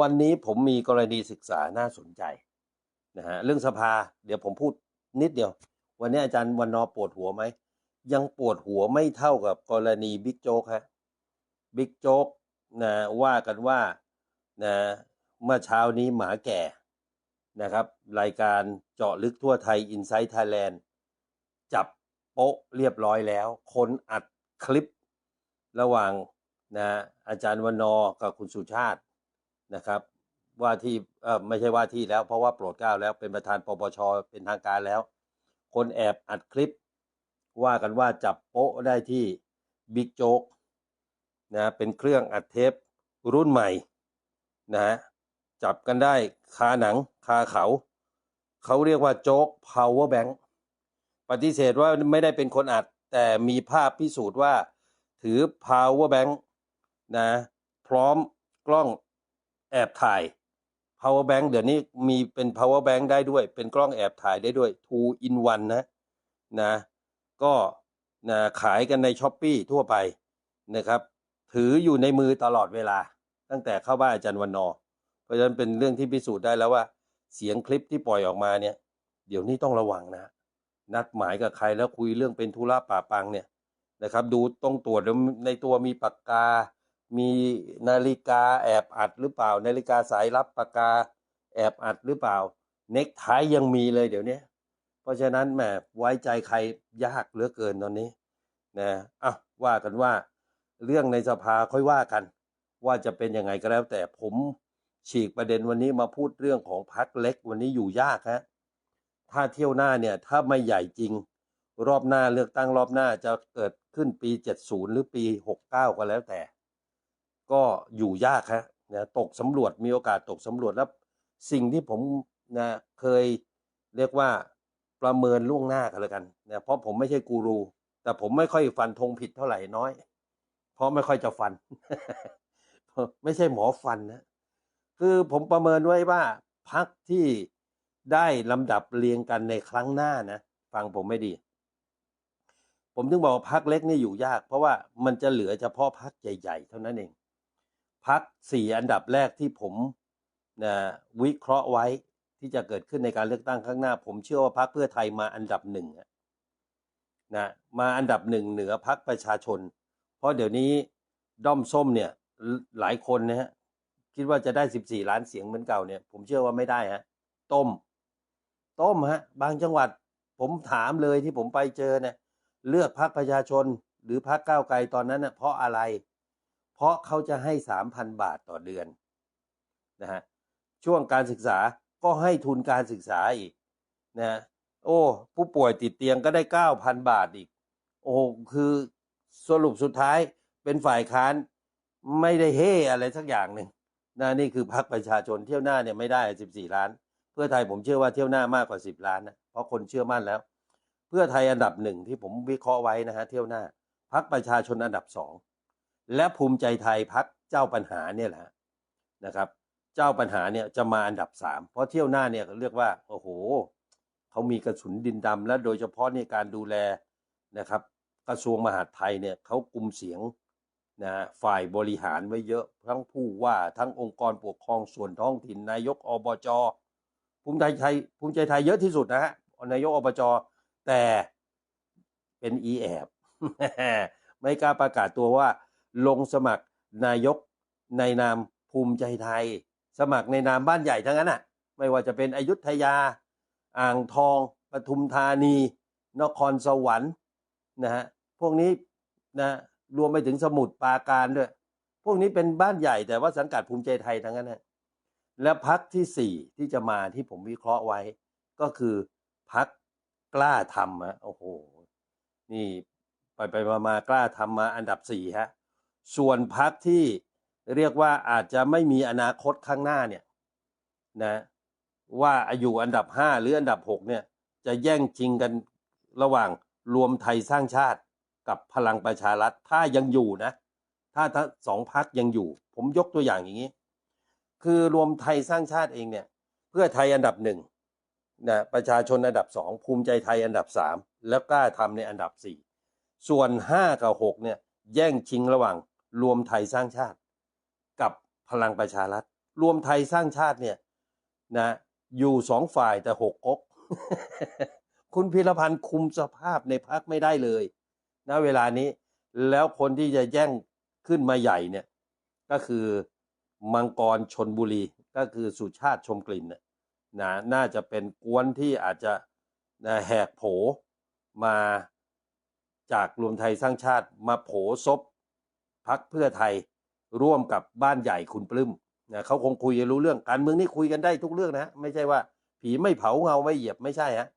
วันนี้ผมมีกรณีศึกษาน่าสนใจนะฮะเรื่องสภาเดี๋ยวผมพูดนิดเดียว วันนี้อาจารย์วันนอปวดหัวไหม ยังปวดหัวไม่เท่ากับกรณีบิ๊กโจ๊กฮะบิ๊กโจ๊กนะว่ากันว่านะเมื่อเช้านี้หมาแก่นะครับ รายการเจาะลึกทั่วไทย i n s i ซ e Thailand จับโป๊ะเรียบร้อยแล้ว คนอัดคลิประหว่างนะอาจารย์วันนอกับคุณสุชาติ นะครับ ว่าที่เออไม่ใช่ว่าที่แล้ว เพราะว่าโปรดเกล้าแล้วเป็นประธานปปชเป็นทางการแล้ว คนแอบอัดคลิป ว่ากันว่าจับโป๊ะได้ที่บิ๊กโจ๊กนะเป็นเครื่องอัดเทปรุ่นใหม่นะฮะจับกันได้คาหนังคาเขา เขาเรียกว่าโจ๊ก power bank ปฏิเสธว่าไม่ได้เป็นคนอัด แต่มีภาพพิสูจน์ว่า ถือ power bank นะ พร้อมกล้อง แอบถ่าย power bank เดี๋ยวนี้มีเป็น power bank ได้ด้วย เป็นกล้องแอบถ่ายได้ด้วย two in one นะนะ ก็นะขายกันในช้อปปีทั่วไปนะครับ ถืออยู่ในมือตลอดเวลา ตั้งแต่เข้าบ้านอาจารย์วันนอ เพราะฉะนั้นเป็นเรื่องที่พิสูจน์ได้แล้วว่า เสียงคลิปที่ปล่อยออกมาเนี่ย เดี๋ยวนี้ต้องระวังนะ นัดหมายกับใครแล้วคุยเรื่องเป็นธุระป่าปังเนี่ยนะครับ ดูต้องตรวจแล้วในตัวมีปากกา มีนาฬิกาแอบอัดหรือเปล่า นาฬิกาสายรับปากกาแอบอัดหรือเปล่า เน็กไทยังมีเลยเดี๋ยวนี้เพราะฉะนั้นแหมไว้ใจใครยากเหลือเกินตอนนี้นะอะว่ากันว่า เรื่องในสภาค่อยว่ากัน ว่าจะเป็นยังไงก็แล้ว แต่ผมฉีกประเด็นวันนี้มาพูดเรื่องของพักเล็กวันนี้อยู่ยากฮะถ้าเที่ยวหน้าเนี่ย ถ้าไม่ใหญ่จริง รอบหน้าเลือกตั้งรอบหน้าจะเกิดขึ้นปี 70 หรือปี 69 ก็แล้วแต่ ก็อยู่ยากฮะนะตกสำรวจมีโอกาสตกสำรวจแล้วสิ่งที่ผมนะเคยเรียกว่าประเมินล่วงหน้ากันแล้วกันนะเพราะผมไม่ใช่กูรู แต่ผมไม่ค่อยฟันธงผิดเท่าไหร่น้อย เพราะไม่ค่อยจะฟัน ไม่ใช่หมอฟันนะคือผมประเมินไว้ว่าพักที่ได้ลำดับเรียงกันในครั้งหน้านะฟังผมไม่ดี ผมถึงบอกว่าพักเล็กนี่อยู่ยาก เพราะว่ามันจะเหลือเฉพาะพักใหญ่ ๆ เท่านั้นเอง พักสี่อันดับแรกที่ผมนะวิเคราะห์ไว้ที่จะเกิดขึ้นในการเลือกตั้งข้างหน้า ผมเชื่อว่าพักเพื่อไทยมาอันดับหนึ่งนะมาอันดับหนึ่งเหนือพักประชาชน เพราะเดี๋ยวนี้ด้อมส้มเนี่ยหลายคนนะฮะคิดว่าจะได้สิบสี่ล้านเสียงเหมือนเก่าเนี่ย ผมเชื่อว่าไม่ได้ฮะต้ม ต้มฮะ บางจังหวัด ผมถามเลยที่ผมไปเจอเนี่ยเลือกพักประชาชนหรือพักก้าวไกลตอนนั้นเน่ะเพราะอะไร ราะเขาจะให้สามพันบาทต่อเดือนนะฮะช่วงการศึกษาก็ให้ทุนการศึกษาอีกนะโอ้ ผู้ป่วยติดเตียงก็ได้เก้าพันบาทอีก โอ้คือสรุปสุดท้ายเป็นฝ่ายค้านไม่ได้เฮอะไรสักอย่างหนึ่งนะนี่คือพรรคประชาชนเที่ยวหน้าเนี่ยไม่ได้สิบสี่ล้าน เพื่อไทยผมเชื่อว่าเที่ยวหน้ามากกว่าสิบล้านนะเพราะคนเชื่อมั่นแล้ว เพื่อไทยอันดับหนึ่งที่ผมวิเคราะห์ไว้นะฮะเที่ยวหน้าพรรคประชาชนอันดับสอง และภูมิใจไทยพรรคเจ้าปัญหาเนี่ยแหละนะครับ เจ้าปัญหาเนี่ยจะมาอันดับสามเพราะเที่ยวหน้าเนี่ยเรียกว่าโอ้โหเขามีกระสุนดินดำและโดยเฉพาะในการดูแลนะครับ กระทรวงมหาดไทยเนี่ยเขากลุ่มเสียงนะฝ่ายบริหารไว้เยอะทั้งผู้ว่าทั้งองค์กรปกครองส่วนท้องถิ่นนายกอบจภูมิใจไทยภูมิใจไทยเยอะที่สุดนะฮะนายกอบจแต่เป็นอีแอบไม่กล้าประกาศตัวว่า ลงสมัครนายกในนามภูมิใจไทย สมัครในนามบ้านใหญ่ทั้งนั้นอะ ไม่ว่าจะเป็นอยุธยา อ่างทองปทุมธานี นครสวรรค์นะฮะพวกนี้นะรวมไปถึงสมุทรปราการด้วย พวกนี้เป็นบ้านใหญ่แต่ว่าสังกัดภูมิใจไทยทั้งนั้นนะและพักที่สี่ที่จะมาที่ผมวิเคราะห์ไว้ ก็คือพักกล้าทำอะโอ้โห นี่ ไปไปมามากล้าทำมาอันดับสี่ฮะ ส่วนพักที่เรียกว่าอาจจะไม่มีอนาคตข้างหน้าเนี่ยนะว่าอยู่อันดับห้าหรืออันดับหกเนี่ยจะแย่งชิงกันระหว่างรวมไทยสร้างชาติกับพลังประชารัฐถ้ายังอยู่นะ ถ้าทั้งสองพักยังอยู่ ผมยกตัวอย่างอย่างนี้ คือรวมไทยสร้างชาติเองเนี่ย เพื่อไทยอันดับหนึ่งนะประชาชนอันดับสองภูมิใจไทยอันดับสามแล้วกล้าทำในอันดับสี่ส่วนห้ากับหกเนี่ยแย่งชิงระหว่าง รวมไทยสร้างชาติ กับพลังประชารัฐ รวมไทยสร้างชาติเนี่ยนะอยู่สองฝ่ายแต่หกก๊กคุณพีรพันธ์คุมสภาพในพักไม่ได้เลยณเวลานี้แล้วคนที่จะแย่งขึ้นมาใหญ่เนี่ยก็คือมังกรชนบุรีก็คือสุชาติชมกลิ่นน่ะนะน่าจะเป็นกวนที่อาจจะนะแหกโผมาจากรวมไทยสร้างชาติมาโผซบ พักเพื่อไทยร่วมกับบ้านใหญ่คุณปลื้มนะเขาคงคุยรู้เรื่องการเมืองนี่คุยกันได้ทุกเรื่องนะ ไม่ใช่ว่า ผีไม่เผาเงาไม่เหยียบไม่ใช่ฮะ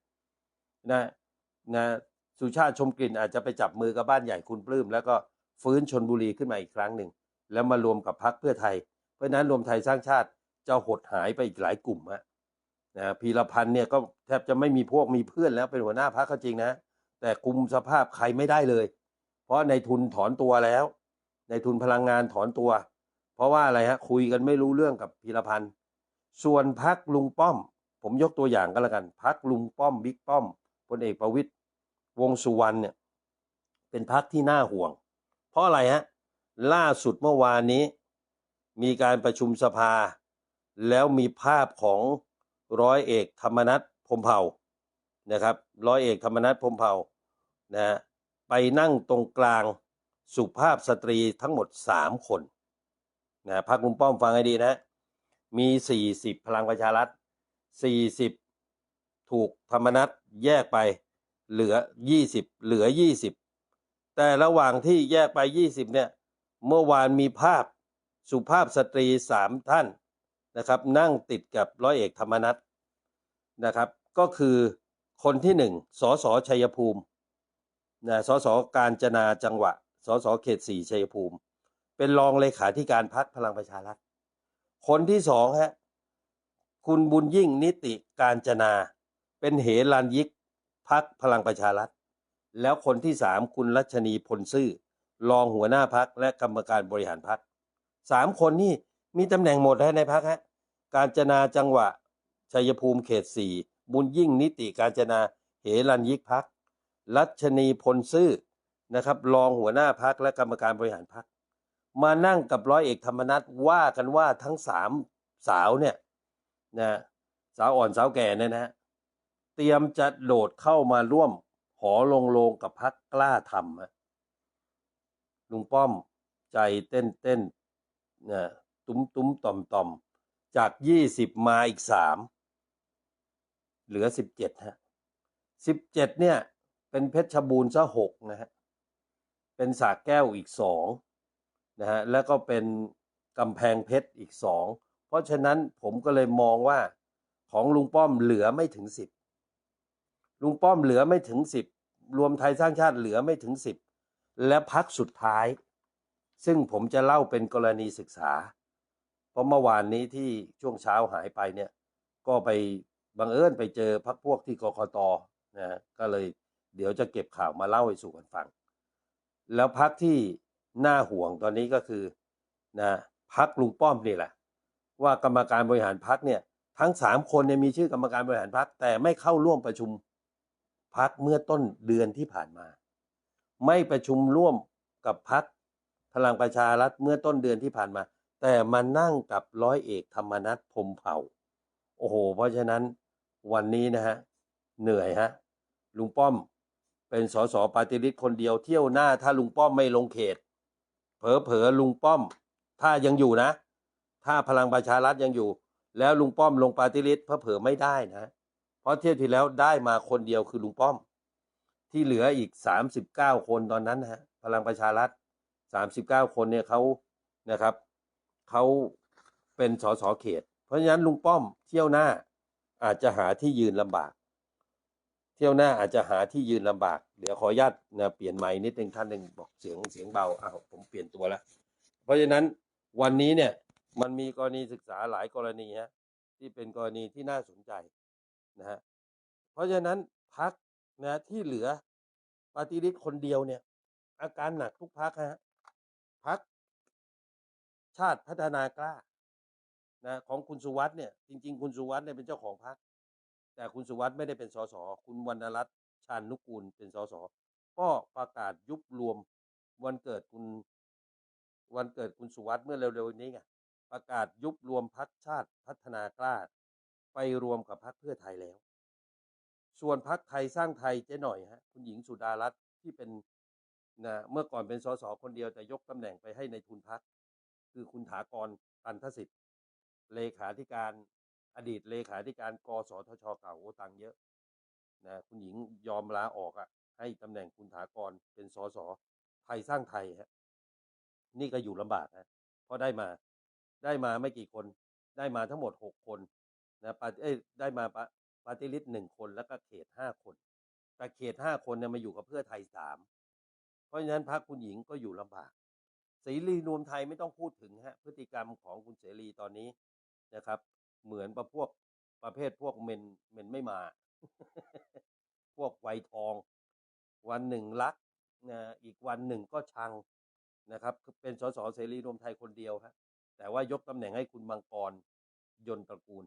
นะนะสุชาติชมกลิ่นอาจจะไปจับมือกับบ้านใหญ่คุณปลื้มแล้วก็ฟื้นชนบุรีขึ้นมาอีกครั้งหนึ่งแล้วมารวมกับพักเพื่อไทย เพราะฉะนั้นรวมไทยสร้างชาติจะหดหายไปอีกหลายกลุ่มฮะนะพีรพันธ์เนี่ยก็แทบจะไม่มีพวกมีเพื่อนแล้วเป็นหัวหน้าพักก็จริงนะ แต่คุมสภาพใครไม่ได้เลย เพราะในทุนถอนตัวแล้ว ในทุนพลังงานถอนตัว เพราะว่าอะไรฮะคุยกันไม่รู้เรื่องกับพีรพันธ์ส่วนพักลุงป้อม ผมยกตัวอย่างก็แล้วกันพักลุงป้อมบิ๊กป้อมพลเอกประวิตยวงสุวรรณเนี่ยเป็นพักที่น่าห่วง เพราะอะไรฮะล่าสุดเมื่อวานนี้ มีการประชุมสภา แล้วมีภาพของร้อยเอกธรรมนัฐพมเผ่านะครับ ร้อยเอกธรรมนัฐพมเผ่านะฮะไปนั่งตรงกลาง สุภาพสตรีทั้งหมดสามคนนะพักลุงป้อมฟังให้ดีนะ มีสี่สิบพลังประชารัฐสี่สิบถูกธรรมนัฐแยกไปเหลือยี่สิบเหลือยี่สิบแต่ระหว่างที่แยกไปยี่สิบเนี่ย เมื่อวานมีภาพสุภาพสตรีสามท่านนะครับ นั่งติดกับร้อยเอกธรรมนัฐนะครับ ก็คือคนที่หนึ่งสสชัยภูมินะสสการจนาจังหวะ สสเขตสี่ชัยภูมิ เป็นรองเลขาธิการพักพลังประชารัฐ คนที่สองฮะคุณบุญยิ่งนิติการจนา เป็นเหรันยิกพักพลังประชารัฐ แล้วคนที่สามคุณรัชนีพลซื่อ รองหัวหน้าพักและกรรมการบริหารพักสามคนนี่มีตำแหน่งหมดฮะในพักฮะการจนาจังหวะชัยภูมิเขตสี่บุญยิ่งนิติการจนาเหรันยิกพักรัชนีพลซื่อ นะครับรองหัวหน้าพักและกรรมการบริหารพักมานั่งกับร้อยเอกธรรมนัฐว่ากันว่าทั้งสามสาวเนี่ยนะสาวอ่อนสาวแก่เนี่ยนะเตรียมจะโดดเข้ามาร่วมหอลงโลงกับพักกล้าทำฮะลุงป้อมใจเต้นเต้นนะตุ้มตุ้มต่อมต่อมจากยี่สิบมาอีกสามเหลือสิบเจ็ดฮะสิบเจ็ดเนี่ย เป็นเพชรบูรณ์ซะหกนะฮะ เป็นสากแก้วอีกสองนะฮะแล้วก็เป็นกำแพงเพชรอีกสองเพราะฉะนั้นผมก็เลยมองว่าของลุงป้อมเหลือไม่ถึงสิบลุงป้อมเหลือไม่ถึงสิบรวมไทยสร้างชาติเหลือไม่ถึงสิบและพักสุดท้าย ซึ่งผมจะเล่าเป็นกรณีศึกษา เพราะเมื่อวานนี้ที่ช่วงเช้าหายไปเนี่ย ก็ไปบังเอิญไปเจอพักพวกที่กกตนะฮะก็เลยเดี๋ยวจะเก็บข่าวมาเล่าให้สู่กันฟัง แล้วพักที่น่าห่วงตอนนี้ก็คือนะพักลุงป้อมนี่แหละ ว่ากรรมการบริหารพักเนี่ยทั้งสามคนเนี่ยมีชื่อกรรมการบริหารพักแต่ไม่เข้าร่วมประชุมพักเมื่อต้นเดือนที่ผ่านมา ไม่ประชุมร่วมกับพักพลังประชารัฐเมื่อต้นเดือนที่ผ่านมา แต่มานั่งกับร้อยเอกธรรมนัฐพรมเผ่า โอ้โห เพราะฉะนั้นวันนี้นะฮะเหนื่อยฮะลุงป้อม เป็นสสปาฏิริษคนเดียวเที่ยวหน้าถ้าลุงป้อมไม่ลงเขต เผลอๆลุงป้อม ถ้ายังอยู่นะ ถ้าพลังประชารัฐยังอยู่ แล้วลุงป้อมลงปาฏิริษเผลอๆไม่ได้นะ เพราะเที่ยวที่แล้วได้มาคนเดียวคือลุงป้อม ที่เหลืออีกสามสิบเก้าคนตอนนั้นฮะพลังประชารัฐสามสิบเก้าคนเนี่ยเขานะครับเขาเป็นสสเขต เพราะฉะนั้นลุงป้อมเที่ยวหน้าอาจจะหาที่ยืนลำบาก เที่ยวหน้าอาจจะหาที่ยืนลำบาก เดี๋ยวขออนุญาตนะเปลี่ยนไม้นิดนึงท่านหนึ่งบอกเสียงเสียงเบาอ้าวผมเปลี่ยนตัวแล้ว เพราะฉะนั้นวันนี้เนี่ยมันมีกรณีศึกษาหลายกรณีฮะที่เป็นกรณีที่น่าสนใจนะฮะเพราะฉะนั้นพักนะที่เหลือปฏิริษคนเดียวเนี่ย อาการหนักทุกพักฮะพักชาติพัฒนากล้านะของคุณสุวัสด์เนี่ยจริง ๆ คุณสุวัสด์เนี่ยเป็นเจ้าของพัก แต่คุณสุวัสด์ไม่ได้เป็นสสคุณวรรณรัตน์ชาญนุกูลเป็นสสก็ประกาศยุบรวมวันเกิดคุณ วันเกิดคุณสุวัสด์เมื่อเร็วๆนี้ไงประกาศยุบรวมพักชาติพัฒนากล้า ไปรวมกับพักเพื่อไทยแล้ว ส่วนพักไทยสร้างไทยเจ๊หน่อยฮะคุณหญิงสุดารัตน์ที่เป็นนะเมื่อก่อนเป็นสสคนเดียวแต่ยกตำแหน่งไปให้ในทุนพักคือคุณถากรตันทสิทธิ์เลขาธิการ อดีตเลขาธิการกสทชเก่าโอตังเยอะนะคุณหญิงยอมลาออกอะให้ตำแหน่งคุณถากรเป็นสสไทยสร้างไทยฮะนี่ก็อยู่ลำบากนะเพราะได้มาได้มาไม่กี่คน ได้มาทั้งหมดหกคนนะปาเอ้ได้มาปาปาร์ตี้ลิสต์หนึ่งคนแล้วก็เขตห้าคน แต่เขตห้าคนเนี่ยมาอยู่กับเพื่อไทยสามเพราะฉะนั้นพรรคคุณหญิงก็อยู่ลำบากเสรีรวมไทยไม่ต้องพูดถึงฮะพฤติกรรมของคุณเสรีตอนนี้นะครับ เหมือนประพวกประเภทพวกเมนเมนไม่มา พวกไวทอง วันหนึ่งรักนะอีกวันหนึ่งก็ชังนะครับ เป็นสสเสรีรวมไทยคนเดียวฮะแต่ว่ายกตำแหน่งให้คุณมังกรยนตระกูล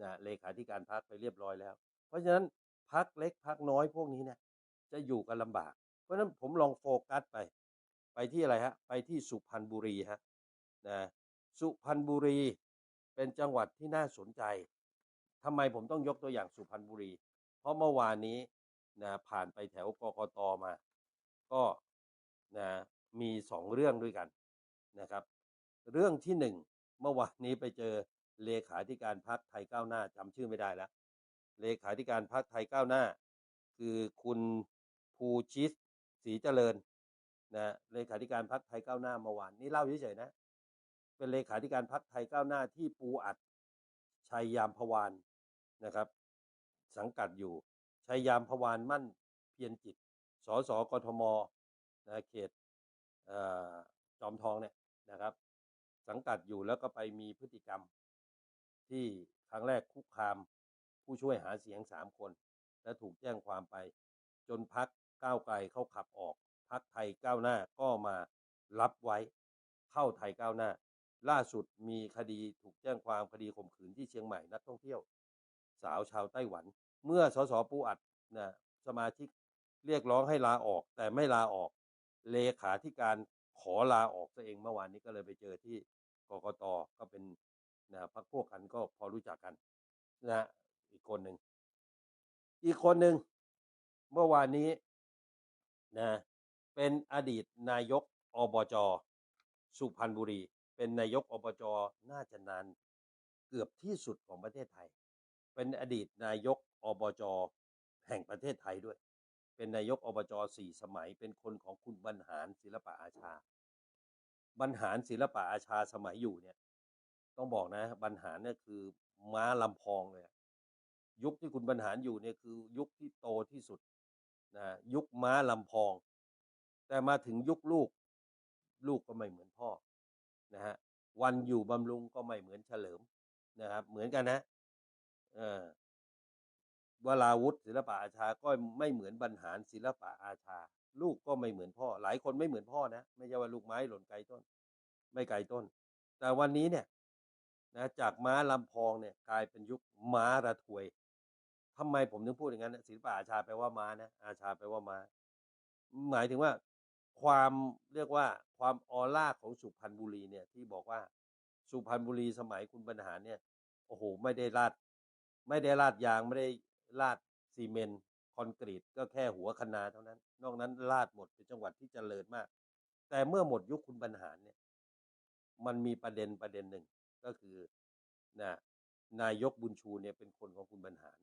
นะเลขาธิการพรรคไปเรียบร้อยแล้ว เพราะฉะนั้นพักเล็กพักน้อยพวกนี้เนี่ยจะอยู่กันลำบาก เพราะฉะนั้นผมลองโฟกัสไป ไปที่อะไรฮะ ไปที่สุพรรณบุรีฮะนะสุพรรณบุรี เป็นจังหวัดที่น่าสนใจทำไมผมต้องยกตัวอย่างสุพรรณบุรี เพราะเมื่อวานนี้นะผ่านไปแถวกกตมา ก็นะมีสองเรื่องด้วยกันนะครับ เรื่องที่หนึ่งเมื่อวานนี้ไปเจอเลขาธิการพรรคไทยก้าวหน้าจำชื่อไม่ได้แล้วเลขาธิการพรรคไทยก้าวหน้า คือคุณภูชิตศรีเจริญนะเลขาธิการพรรคไทยก้าวหน้าเมื่อวานนี่เล่าเฉยๆนะ เป็นเลขาธิการพรรคไทยก้าวหน้าที่ปูอัดชัยยามพวานนะครับ สังกัดอยู่ชัยยามพวานมั่นเพียรจิต สสกทมนะเขตเอจอมทองเนี่ยนะครับ สังกัดอยู่แล้วก็ไปมีพฤติกรรม ที่ครั้งแรกคุกคามผู้ช่วยหาเสียงสามคน และถูกแจ้งความไป จนพักก้าวไกลเขาขับออกพักไทยก้าวหน้าก็มารับไว้เข้าไทยก้าวหน้า ล่าสุดมีคดีถูกแจ้งความคดีข่มขืนที่เชียงใหม่นักท่องเที่ยว สาวชาวไต้หวัน เมื่อสสปูอัดนะสมาชิกเรียกร้องให้ลาออก แต่ไม่ลาออกเลขาธิการขอลาออกซะเองเมื่อวานนี้ก็เลยไปเจอที่กกตก็เป็นนะพักพวกกันก็พอรู้จักกันนะอีกคนหนึ่งอีกคนหนึ่งเมื่อวานนี้นะเป็นอดีตนายกอบจ สุพรรณบุรี เป็นนายกอบจน่าจะนานเกือบที่สุดของประเทศไทย เป็นอดีตนายกอบจแห่งประเทศไทยด้วย เป็นนายกอบจสี่สมัย เป็นคนของคุณบรรหารศิลปะอาชา บรรหารศิลปะอาชาสมัยอยู่เนี่ย ต้องบอกนะ บรรหารเนี่ยคือม้าลำพองเลยยุคที่คุณบรรหารอยู่เนี่ยคือยุคที่โตที่สุดนะยุคม้าลำพอง แต่มาถึงยุคลูก ลูกก็ไม่เหมือนพ่อ นะฮะวันอยู่บำรุงก็ไม่เหมือนเฉลิมนะครับ เหมือนกันนะเออวราวุธศิลปะอาชาก็ไม่เหมือนบรรหารศิลปะอาชา ลูกก็ไม่เหมือนพ่อ หลายคนไม่เหมือนพ่อนะไม่ใช่ว่าลูกไม้หล่นไกลต้น ไม่ไกลต้น แต่วันนี้เนี่ยนะจากม้าลำพองเนี่ย กลายเป็นยุคม้าระถวยทำไมผมถึงพูดอย่างนั้นศิลปะอาชาแปลว่าม้านะอาชาแปลว่าม้าหมายถึงว่า ความเรียกว่าความออร่าของสุพรรณบุรีเนี่ยที่บอกว่าสุพรรณบุรีสมัยคุณบรรหารเนี่ยโอ้โหไม่ได้ลาด ไม่ได้ลาดยางไม่ได้ลาดซีเมนต์คอนกรีตก็แค่หัวคนาเท่านั้น นอกนั้นลาดหมดเป็นจังหวัดที่เจริญมาก แต่เมื่อหมดยุคคุณบรรหารเนี่ย มันมีประเด็นประเด็นหนึ่งก็คือนะนายกบุญชูเนี่ยเป็นคนของคุณบรรหาร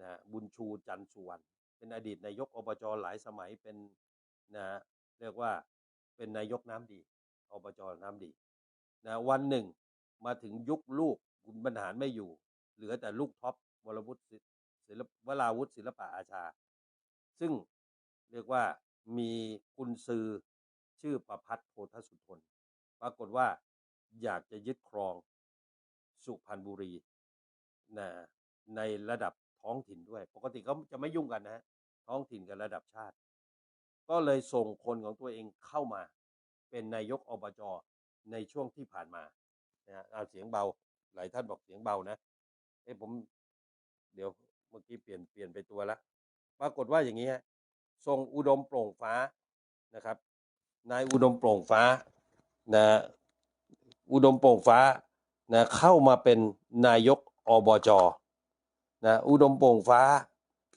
นะบุญชูจันทร์สุวรรณเป็นอดีตนายกอบจหลายสมัยเป็นนะ เรียกว่าเป็นนายกน้ำดีอบจน้ำดีนะวันหนึ่งมาถึงยุคลูกคุณบรรหารไม่อยู่ เหลือแต่ลูกท็อปวรวุฒิศิลปวราวุฒิศิลปะอาชา ซึ่งเรียกว่ามีกุนซือชื่อประพัฒโพธสุทน ปรากฏว่าอยากจะยึดครองสุพรรณบุรีนะในระดับท้องถิ่นด้วย ปกติเขาจะไม่ยุ่งกันนะฮะท้องถิ่นกับระดับชาติ ก็เลยส่งคนของตัวเองเข้ามา เป็นนายกอบจในช่วงที่ผ่านมานะฮะเอาเสียงเบา หลายท่านบอกเสียงเบานะเอ้ผม เดี๋ยวเมื่อกี้เปลี่ยนเปลี่ยนไปตัวละปรากฏว่าอย่างนี้ฮะทรงอุดมโปร่งฟ้านะครับ นายอุดมโปร่งฟ้านะอุดมโปร่งฟ้านะเข้ามาเป็นนายกอบจนะอุดมโปร่งฟ้า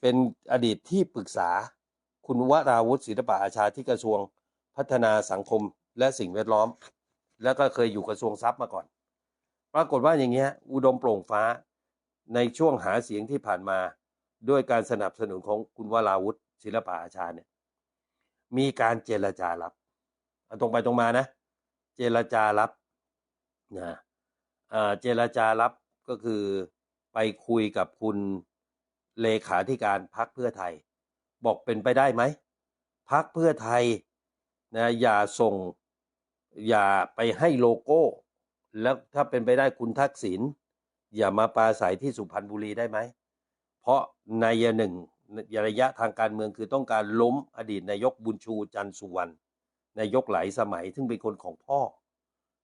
เป็นอดีตที่ปรึกษา คุณวราวุฒิศิลปะอาชาที่กระทรวงพัฒนาสังคมและสิ่งแวดล้อม แล้วก็เคยอยู่กระทรวงทรัพย์มาก่อน ปรากฏว่าอย่างเงี้ยอุดมโปร่งฟ้าในช่วงหาเสียงที่ผ่านมาด้วยการสนับสนุนของคุณวราวุฒิศิลปะอาชาเนี่ยมีการเจรจารับตรงไปตรงมานะ เจรจารับนะเออเจรจารับก็คือไปคุยกับคุณเลขาธิการพักเพื่อไทย บอกเป็นไปได้ไหมพักเพื่อไทยนะอย่าส่งอย่าไปให้โลโก้ แล้วถ้าเป็นไปได้คุณทักษิณอย่ามาปราศัยที่สุพรรณบุรีได้ไหม เพราะในยหนึ่งระยะทางการเมืองคือต้องการล้มอดีตนายกบุญชูจันสุวรรณนายกหลายสมัยซึ่งเป็นคนของพ่อ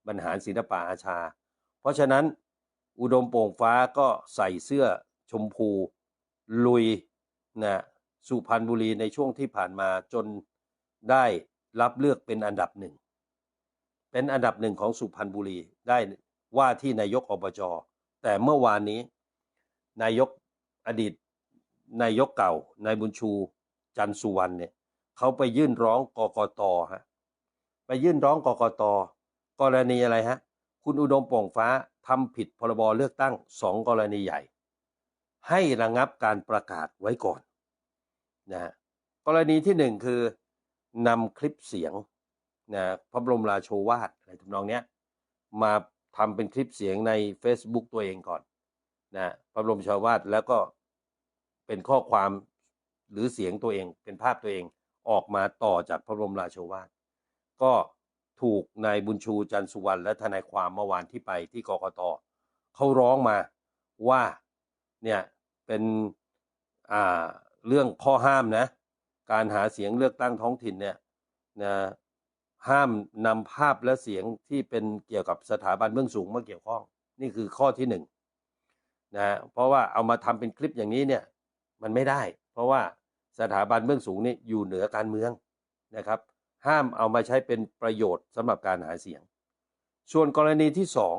บรรหารศิลปะอาชา เพราะฉะนั้นอุดมโป่งฟ้าก็ใส่เสื้อชมพู ลุยนะ สุพรรณบุรีในช่วงที่ผ่านมาจนได้รับเลือกเป็นอันดับหนึ่ง เป็นอันดับหนึ่งของสุพรรณบุรีได้ว่าที่นายกอบจ แต่เมื่อวานนี้ นายกอดีตนายกเก่านายบุญชู จันสุวรรณเนี่ยเขาไปยื่นร้องกกตฮะไปยื่นร้องกกต กรณีอะไรฮะ คุณอุดมโป่งฟ้าทำผิดพรบเลือกตั้งสองกรณีใหญ่ ให้ระงับการประกาศไว้ก่อน นะฮะกรณีที่หนึ่งคือนำคลิปเสียงนะพระบรมราโชวาทอะไรทำนองเนี้ยมาทำเป็นคลิปเสียงใน Facebook ตัวเองก่อนนะพระบรมราชวาทแล้วก็เป็นข้อความหรือเสียงตัวเองเป็นภาพตัวเองออกมาต่อจากพระบรมราโชวาทก็ถูกนายบุญชูจันสุวรรณและทนายความเมื่อวานที่ไปที่กกตเขาร้องมาว่าเนี่ยเป็นอ่า เรื่องข้อห้ามนะ การหาเสียงเลือกตั้งท้องถิ่นเนี่ยนะห้ามนำภาพและเสียงที่เป็นเกี่ยวกับสถาบันเบื้องสูงมาเกี่ยวข้อง นี่คือข้อที่หนึ่งนะเพราะว่าเอามาทำเป็นคลิปอย่างนี้เนี่ยมันไม่ได้ เพราะว่าสถาบันเบื้องสูงนี่อยู่เหนือการเมืองนะครับ ห้ามเอามาใช้เป็นประโยชน์สำหรับการหาเสียง ส่วนกรณีที่สอง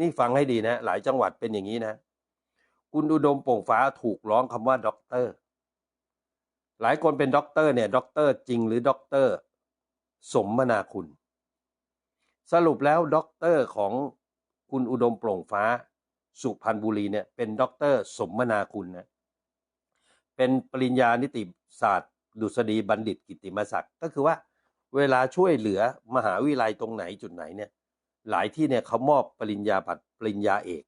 นี่ฟังให้ดีนะ หลายจังหวัดเป็นอย่างนี้นะ คุณอุดมโป่งฟ้าถูกร้องคำว่าด็อกเตอร์ หลายคนเป็นด็อกเตอร์เนี่ยด็อกเตอร์จริงหรือด็อกเตอร์สมนาคุณ สรุปแล้วด็อกเตอร์ของคุณอุดมโปร่งฟ้าสุพรรณบุรีเนี่ยเป็นด็อกเตอร์สมนาคุณนะเป็นปริญญานิติศาสตร์ ดุษฎีบัณฑิตกิติมศักดิ์ก็คือว่าเวลาช่วยเหลือมหาวิทยาลัยตรงไหนจุดไหนเนี่ยหลายที่เนี่ยเขามอบปริญญาบัตรปริญญาเอก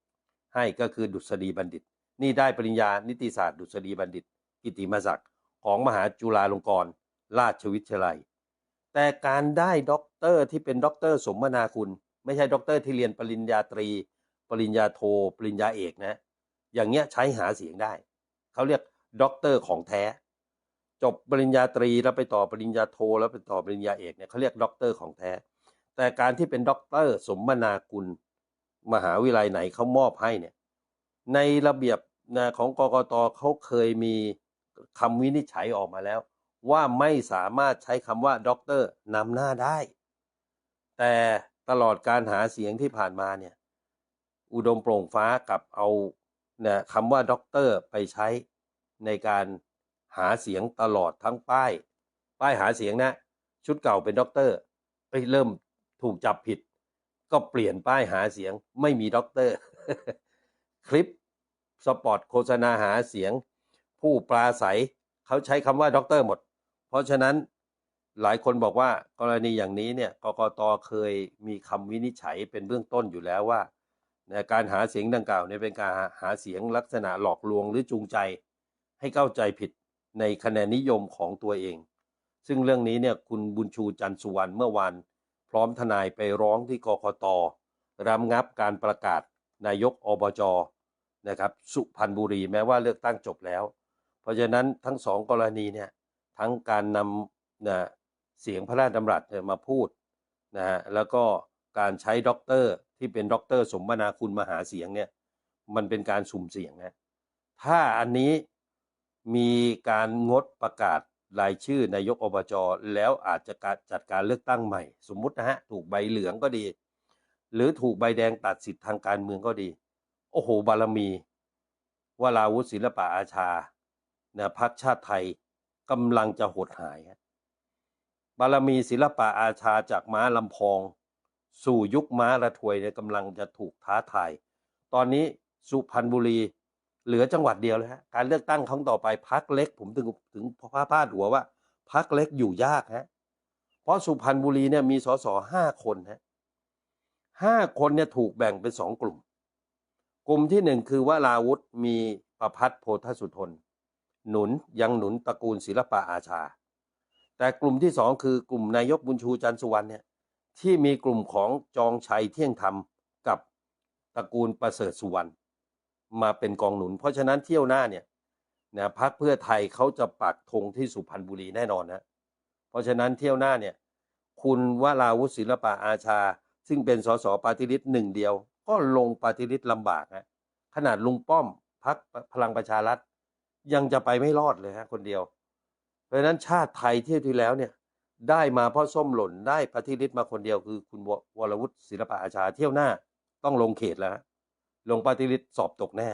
ให้ก็คือดุษฎีบัณฑิต นี่ได้ปริญญานิติศาสตร์ ดุษฎีบัณฑิต กิตติมศักดิ์ ของมหาจุฬาลงกรณราชวิทยาลัย แต่การได้ด็อกเตอร์ที่เป็นด็อกเตอร์สมนาคุณ ไม่ใช่ด็อกเตอร์ที่เรียนปริญญาตรี ปริญญาโทปริญญาเอกนะ อย่างเงี้ยใช้หาเสียงได้ เขาเรียกด็อกเตอร์ของแท้ จบปริญญาตรีแล้วไปต่อปริญญาโทแล้วไปต่อปริญญาเอกเนี่ยเขาเรียกด็อกเตอร์ของแท้ แต่การที่เป็นด็อกเตอร์สมนาคุณมหาวิทยาลัยไหนเขามอบให้เนี่ยในระเบียบนะของกกตเขาเคยมี คำวินิจฉัยออกมาแล้ว ว่าไม่สามารถใช้คำว่าด็อกเตอร์นำหน้าได้ แต่ตลอดการหาเสียงที่ผ่านมาเนี่ย อุดมโปร่งฟ้ากับเอานะคำว่าด็อกเตอร์ไปใช้ในการหาเสียงตลอดทั้งป้าย ป้ายหาเสียงนะ ชุดเก่าเป็นด็อกเตอร์ไปเริ่มถูกจับผิด ก็เปลี่ยนป้ายหาเสียงไม่มีด็อกเตอร์ คลิปสปอตโฆษณาหาเสียง ผู้ปราศัยเขาใช้คำว่าด็อกเตอร์หมด เพราะฉะนั้นหลายคนบอกว่ากรณีอย่างนี้เนี่ยกกตเคยมีคำวินิจฉัยเป็นเบื้องต้นอยู่แล้วว่าการหาเสียงดังกล่าวเนี่ยเป็นการหาเสียงลักษณะหลอกลวงหรือจูงใจ ให้เข้าใจผิดในคะแนนนิยมของตัวเอง ซึ่งเรื่องนี้เนี่ยคุณบุญชูจันสุวรรณเมื่อวานพร้อมทนายไปร้องที่กกตรำงับการประกาศนายกอบจนะครับสุพรรณบุรีแม้ว่าเลือกตั้งจบแล้ว เพราะฉะนั้นทั้งสองกรณีเนี่ยทั้งการนำนะเสียงพระราชดำรัสมาพูดนะฮะแล้วก็การใช้ด็อกเตอร์ที่เป็นด็อกเตอร์สมนาคุณมาหาเสียงเนี่ยมันเป็นการสุ่มเสียงนะถ้าอันนี้มีการงดประกาศรายชื่อนายกอบจแล้วอาจจะกจัดการเลือกตั้งใหม่ สมมุตินะฮะถูกใบเหลืองก็ดี หรือถูกใบแดงตัดสิทธิ์ทางการเมืองก็ดี โอ้โหบารมีวราวุธศิลปะอาชา นะพักชาติไทยกำลังจะหดหาย บารมีศิลปะอาชาจากม้าลำพอง สู่ยุคม้าระทวยเนี่ยกำลังจะถูกท้าทาย ตอนนี้สุพรรณบุรีเหลือจังหวัดเดียวเลยฮะการเลือกตั้งครั้งต่อไปพักเล็ก ผมถึงถึงพาพาดหัวว่าพักเล็กอยู่ยากฮะเพราะสุพรรณบุรีเนี่ยมีสสห้าคนฮะห้าคนเนี่ยถูกแบ่งเป็นสองกลุ่ม กลุ่มที่หนึ่งคือว่าลาวุธมีประพัฒโพธสุทน หนุนยังหนุนตระกูลศิลปะอาชา แต่กลุ่มที่สองคือกลุ่มนายกบุญชูจันสุวรรณเนี่ยที่มีกลุ่มของจองชัยเที่ยงธรรมกับตระกูลประเสริฐสุวรรณมาเป็นกองหนุน เพราะฉะนั้นเที่ยวหน้าเนี่ยนะพักเพื่อไทยเขาจะปักธงที่สุพรรณบุรีแน่นอนนะเพราะฉะนั้นเที่ยวหน้าเนี่ยคุณวราวุฒิศิลปะอาชา ซึ่งเป็นสสปาฏิริษหนึ่งเดียว ก็ลงปาฏิริษลำบากฮะขนาดลุงป้อมพักพลังประชารัฐ ยังจะไปไม่รอดเลยฮะคนเดียว เพราะฉะนั้นชาติไทยเที่ยวที่แล้วเนี่ย ได้มาเพราะส้มหล่นได้ปฏิริษมาคนเดียวคือคุณววรวุฒิศิลปะอาชาเที่ยวหน้า ต้องลงเขตแล้วฮะลงปฏิริษสอบตกแน่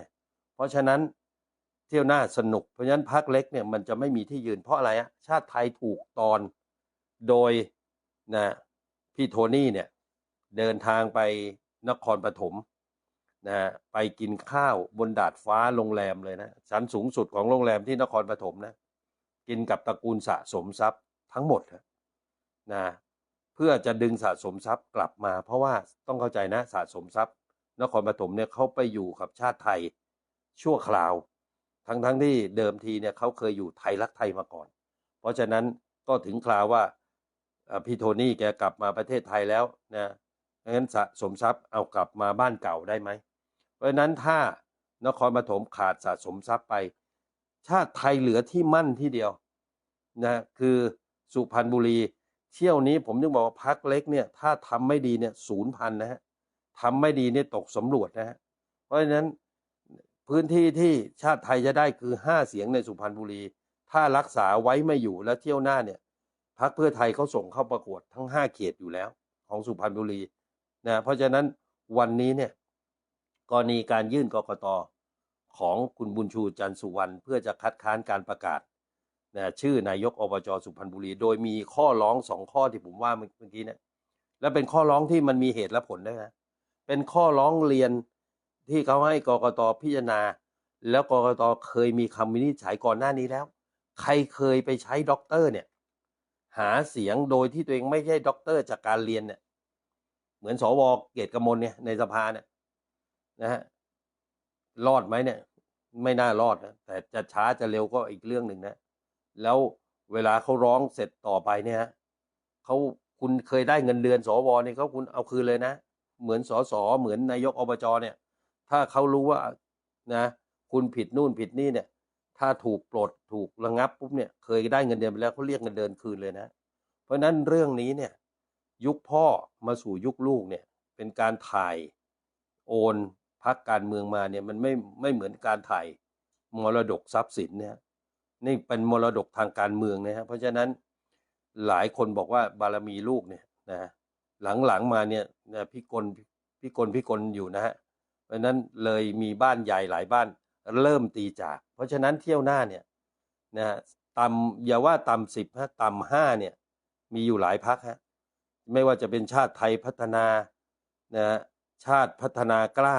เพราะฉะนั้นเที่ยวหน้าสนุก เพราะฉะนั้นพักเล็กเนี่ยมันจะไม่มีที่ยืนเพราะอะไรอะชาติไทยถูกตอนโดยนะพี่โทนี่เนี่ยเดินทางไปนครปฐม นะไปกินข้าวบนดาดฟ้าโรงแรมเลยนะชั้นสูงสุดของโรงแรมที่นครปฐมนะ กินกับตระกูลสะสมทรัพย์ทั้งหมดนะนะเพื่อจะดึงสะสมทรัพย์กลับมา เพราะว่าต้องเข้าใจนะสะสมทรัพย์ นครปฐมเนี่ยเขาไปอยู่กับชาติไทยชั่วคราว ทั้งทั้งที่เดิมทีเนี่ยเขาเคยอยู่ไทยรักไทยมาก่อน เพราะฉะนั้นก็ถึงคราวว่าอ่าพี่โทนี่แกกลับมาประเทศไทยแล้วนะงั้นสะสมทรัพย์เอากลับมาบ้านเก่าได้ไหม เพราะนั้นถ้านครปฐมขาดสะสมทรัพย์ไป ชาติไทยเหลือที่มั่นที่เดียวนะคือสุพรรณบุรี เที่ยวนี้ผมจึงบอกว่าพักเล็กเนี่ยถ้าทำไม่ดีเนี่ยศูนย์พันนะฮะทำไม่ดีเนี่ยตกสำรวจนะฮะเพราะฉะนั้นพื้นที่ที่ชาติไทยจะได้คือห้าเสียงในสุพรรณบุรี ถ้ารักษาไว้ไม่อยู่แล้วเที่ยวหน้าเนี่ยพักเพื่อไทยเขาส่งเข้าประกวดทั้งห้าเขตอยู่แล้ว ของสุพรรณบุรีนะเพราะฉะนั้นวันนี้เนี่ย กรณีการยื่นกกตของคุณบุญชูจันสุวรรณเพื่อจะคัดค้านการประกาศนะชื่อนายกอบจสุพรรณบุรี โดยมีข้อร้องสองข้อที่ผมว่าเมื่อกี้เนี่ยและเป็นข้อร้องที่มันมีเหตุและผลด้วยนะเป็นข้อร้องเรียนที่เขาให้กกตพิจารณา แล้วกกตเคยมีคำวินิจฉัยก่อนหน้านี้แล้ว ใครเคยไปใช้ด็อกเตอร์เนี่ย หาเสียงโดยที่ตัวเองไม่ใช่ด็อกเตอร์จากการเรียนเนี่ย เหมือนสวเกตกมลเนี่ยในสภาเนี่ย นะฮะรอดไหมเนี่ย ไม่น่ารอดนะแต่จะช้าจะเร็วก็อีกเรื่องหนึ่งนะ แล้วเวลาเขาร้องเสร็จต่อไปเนี่ยเขาคุณเคยได้เงินเดือนสวเนี่ยเขาคุณเอาคืนเลยนะ เหมือนสสเหมือนนายกอบจเนี่ย ถ้าเขารู้ว่านะคุณผิดนู่นผิดนี่เนี่ย ถ้าถูกปลดถูกระงับปุ๊บเนี่ยเคยได้เงินเดือนไปแล้วเขาเรียกเงินเดือนคืนเลยนะ เพราะฉะนั้นเรื่องนี้เนี่ย ยุคพ่อมาสู่ยุคลูกเนี่ย เป็นการถ่ายโอน พักการเมืองมาเนี่ยมันไม่ไม่เหมือนการถ่ายมรดกทรัพย์สินเนี่ยนี่เป็นมรดกทางการเมืองนะฮะเพราะฉะนั้นหลายคนบอกว่าบารมีลูกเนี่ยนะหลังๆมาเนี่ยพี่กลพี่กลพี่กลอยู่นะฮะเพราะฉะนั้นเลยมีบ้านใหญ่หลายบ้านเริ่มตีจาก เพราะฉะนั้นเที่ยวหน้าเนี่ยนะต่ำอย่าว่าต่ำสิบฮะต่ำห้าเนี่ยมีอยู่หลายพักฮะไม่ว่าจะเป็นชาติไทยพัฒนานะชาติพัฒนากล้า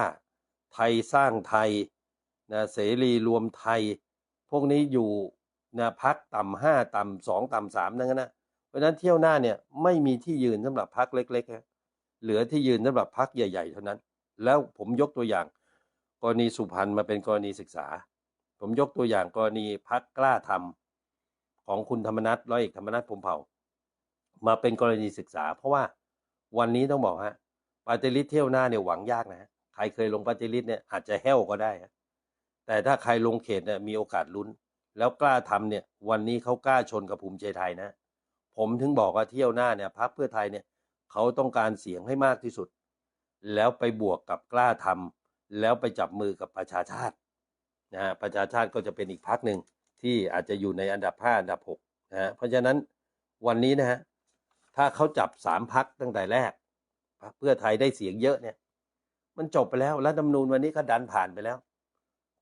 ไทยสร้างไทยนะเสรีรวมไทย พวกนี้อยู่นะพักต่ำห้าต่ำสองต่ำสามนั่นนะเพราะฉะนั้นเที่ยวหน้าเนี่ยไม่มีที่ยืนสำหรับพักเล็กๆฮะเหลือที่ยืนสำหรับพักใหญ่ ๆ เท่านั้น แล้วผมยกตัวอย่าง กรณีสุพรรณมาเป็นกรณีศึกษา ผมยกตัวอย่างกรณีพักกล้าทำของคุณธรรมนัฐร้อยเอกธรรมนัฐพมเผ่า มาเป็นกรณีศึกษา เพราะว่าวันนี้ต้องบอกฮะปาฏิลิตเที่ยวหน้าเนี่ยหวังยากนะฮะ รเคยลงปฏิลิตเนี่ยอาจจะแห้วก็ได้ฮะแต่ถ้าใครลงเขตเนี่ยมีโอกาสลุ้น แล้วกล้าทำเนี่ย วันนี้เขากล้าชนกับภูมิใจไทยนะ ผมถึงบอกว่าเที่ยวหน้าเนี่ยพรรคเพื่อไทยเนี่ยเขาต้องการเสียงให้มากที่สุด แล้วไปบวกกับกล้าทำแล้วไปจับมือกับประชาชาตินะฮะประชาชาติก็จะเป็นอีกพรรคหนึ่งที่อาจจะอยู่ในอันดับห้าอันดับหกนะฮะเพราะฉะนั้นวันนี้นะฮะถ้าเขาจับสามพักตั้งแต่แรกพรรคเพื่อไทยได้เสียงเยอะเนี่ย มันจบไปแล้วรัฐธรรมนูญวันนี้ก็ดันผ่านไปแล้ว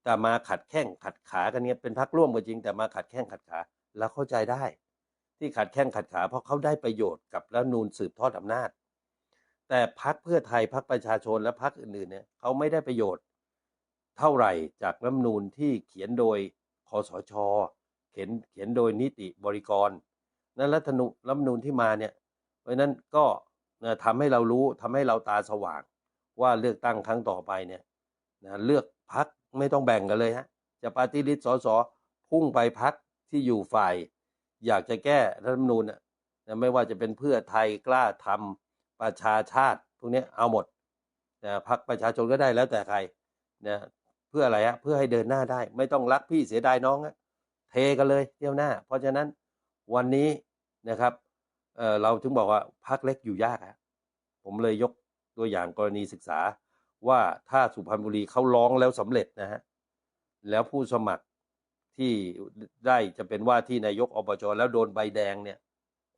แต่มาขัดแข้งขัดขากันเนี่ยเป็นพักร่วมก็จริง แต่มาขัดแข้งขัดขาแล้วเข้าใจได้ ที่ขัดแข้งขัดขาเพราะเขาได้ประโยชน์กับรัฐธรรมนูญสืบทอดอำนาจ แต่พักเพื่อไทยพักประชาชนและพักอื่นๆเนี่ยเขาไม่ได้ประโยชน์ เท่าไหร่จากรัฐธรรมนูญที่เขียนโดยคอสชเขียนเขียนโดยนิติบริกรนั้นรัฐธรรมนูญรัฐมนูญที่มาเนี่ย เพราะนั้นก็เอ่อทำให้เรารู้ทำให้เราตาสว่าง ว่าเลือกตั้งครั้งต่อไปเนี่ยนะเลือกพักไม่ต้องแบ่งกันเลยฮะจะปาร์ตี้ลิสต์สสพุ่งไปพักที่อยู่ฝ่าย อยากจะแก้รัฐธรรมนูญนะไม่ว่าจะเป็นเพื่อไทยกล้าทำประชาชาติพวกเนี้ยเอาหมดนะพักประชาชนก็ได้แล้วแต่ใครนะเพื่ออะไรฮะเพื่อให้เดินหน้าได้ ไม่ต้องรักพี่เสียดายน้องฮะเทกันเลยเที่ยวหน้า เพราะฉะนั้นวันนี้นะครับเเราถึงบอกว่าพักเล็กอยู่ยากฮะผมเลยยก ตัวอย่างกรณีศึกษาว่าถ้าสุพรรณบุรีเขาร้องแล้วสำเร็จนะฮะแล้วผู้สมัครที่ได้จะเป็นว่าที่นายกอบจแล้วโดนใบแดงเนี่ย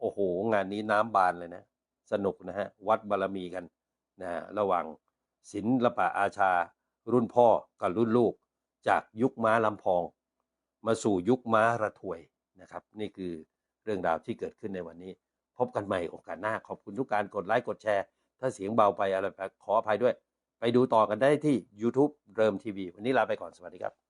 โอ้โห งานนี้น้ำบานเลยนะ สนุกนะฮะ วัดบารมีกันนะฮะระหว่างศิลปะอาชา รุ่นพ่อกับรุ่นลูก จากยุคม้าลำพอง มาสู่ยุคม้าระถวยนะครับ นี่คือเรื่องราวที่เกิดขึ้นในวันนี้ พบกันใหม่โอกาสหน้าขอบคุณทุกการกดไลค์กดแชร์ ถ้าเสียงเบาไปอะไรขออภัยด้วย ไปดูต่อกันได้ที่ YouTube เริ่มทีวีวันนี้ลาไปก่อนสวัสดีครับ